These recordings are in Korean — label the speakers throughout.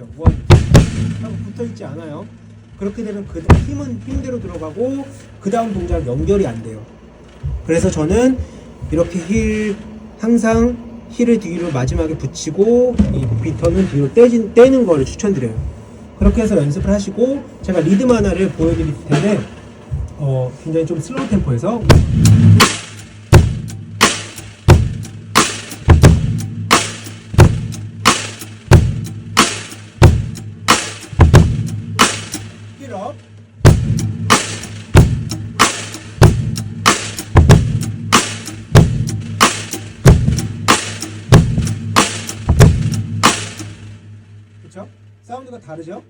Speaker 1: 있죠. 원 하고 붙어 있지 않아요. 그렇게 되면 그 힘은 힘대로 들어가고 그 다음 동작 연결이 안 돼요. 그래서 저는 이렇게 힐 항상 힐을 뒤로 마지막에 붙이고 이 비터는 뒤로 떼진, 떼는 거를 추천드려요. 그렇게 해서 연습을 하시고 제가 리듬 하나를 보여드릴 텐데 어, 굉장히 좀 슬로우 템포에서 힐업 그쵸? 사운드가 다르죠?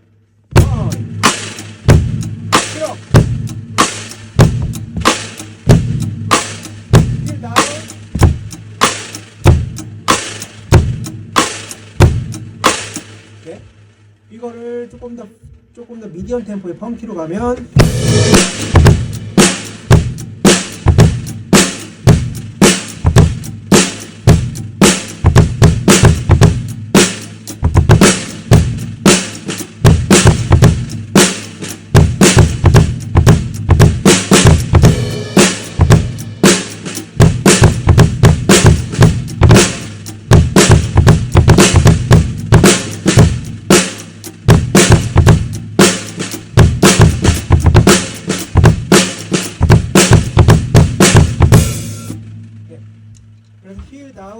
Speaker 1: 원, 힐업 힐 다운 이렇게 이거를 조금 더 조금 더 미디엄 템포의 펑키로 가면 From here daw,